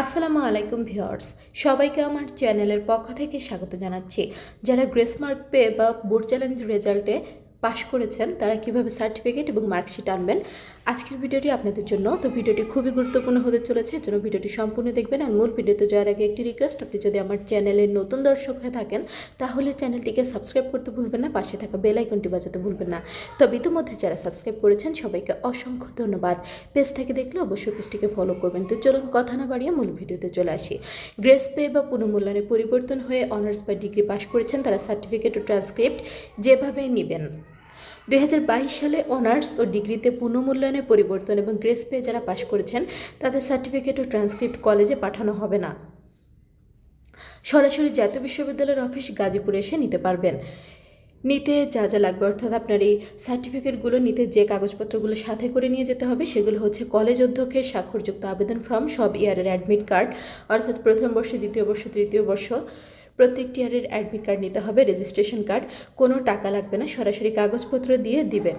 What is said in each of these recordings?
আসসালামু আলাইকুম ভিওর্স সবাইকে আমার চ্যানেলের পক্ষ থেকে স্বাগত জানাচ্ছি। যারা গ্রেসমার্ক পে বা বোর্ড চ্যালেঞ্জ রেজাল্টে পাশ করেছেন, তারা কীভাবে সার্টিফিকেট এবং মার্কশিট আনবেন, আজকের ভিডিওটি আপনাদের জন্য। তো ভিডিওটি খুবই গুরুত্বপূর্ণ হতে চলেছে জন্য ভিডিওটি সম্পূর্ণ দেখবেন। আর মূল ভিডিওতে যাওয়ার আগে একটি রিকোয়েস্ট আপনি যদি আমার চ্যানেলের নতুন দর্শক হয়ে থাকেন, তাহলে চ্যানেলটিকে সাবস্ক্রাইব করতে ভুলবেন না, পাশে থাকা বেল আইকনটি বাজাতে ভুলবেন না। তবে ইতিমধ্যে যারা সাবস্ক্রাইব করেছেন, সবাইকে অসংখ্য ধন্যবাদ। পেজ থেকে দেখলে অবশ্যই পেজটিকে ফলো করবেন। তো চলুন কথা না বাড়িয়ে মূল ভিডিওতে চলে আসি। গ্রেস পে বা পুনঃমূল্যায়নে পরিবর্তন হয়ে অনার্স বা ডিগ্রি পাশ করেছেন, তারা সার্টিফিকেট ও ট্রান্সক্রিপ্ট যেভাবে নেবেন। দুই হাজার বাইশ সালে অনার্স ও ডিগ্রিতে পুনঃমূল্যায়নে পরিবর্তন এবং গ্রেস পে যারা পাশ করেছেন, তাদের সার্টিফিকেট ও ট্রান্সক্রিপ্ট কলেজে পাঠানো হবে না। সরাসরি জাতীয় বিশ্ববিদ্যালয়ের অফিস গাজীপুরে এসে নিতে পারবেন। নিতে যা যা লাগবে, অর্থাৎ আপনার এই সার্টিফিকেটগুলো নিতে যে কাগজপত্রগুলো সাথে করে নিয়ে যেতে হবে, সেগুলো হচ্ছে কলেজ অধ্যক্ষের স্বাক্ষরযুক্ত আবেদন ফর্ম সব ইয়ারের অ্যাডমিট কার্ড, অর্থাৎ প্রথম বর্ষ, দ্বিতীয় বর্ষ, তৃতীয় বর্ষ প্রত্যেকটি টিয়ারের অ্যাডমিট কার্ড নিতে হবে রেজিস্ট্রেশন কার্ড কোনো টাকা লাগবে না, সরাসরি কাগজপত্র দিয়ে দিবে।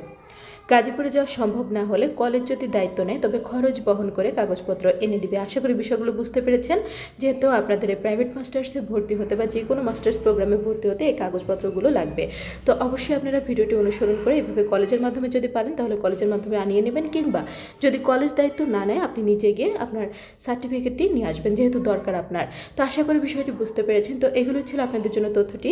গাজীপুরে যাওয়া সম্ভব না হলে কলেজ যদি দায়িত্ব নেয়, তবে খরচ বহন করে কাগজপত্র এনে দিবে। আশা করি বিষয়গুলো বুঝতে পেরেছেন। যেহেতু আপনাদের প্রাইভেট মাস্টার্সে ভর্তি হতে বা যে কোনো মাস্টার্স প্রোগ্রামে ভর্তি হতে এই কাগজপত্রগুলো লাগবে। তো অবশ্যই আপনারা ভিডিওটি অনুসরণ করে এভাবে কলেজের মাধ্যমে যদি পারেন, তাহলে কলেজের মাধ্যমে আনিয়ে নেবেন কিংবা যদি কলেজ দায়িত্ব না নেয়, আপনি নিজে গিয়ে আপনার সার্টিফিকেটটি নিয়ে আসবেন, যেহেতু দরকার আপনার। তো আশা করি বিষয়টি বুঝতে পেরেছেন। তো এগুলো ছিল আপনাদের জন্য তথ্যটি।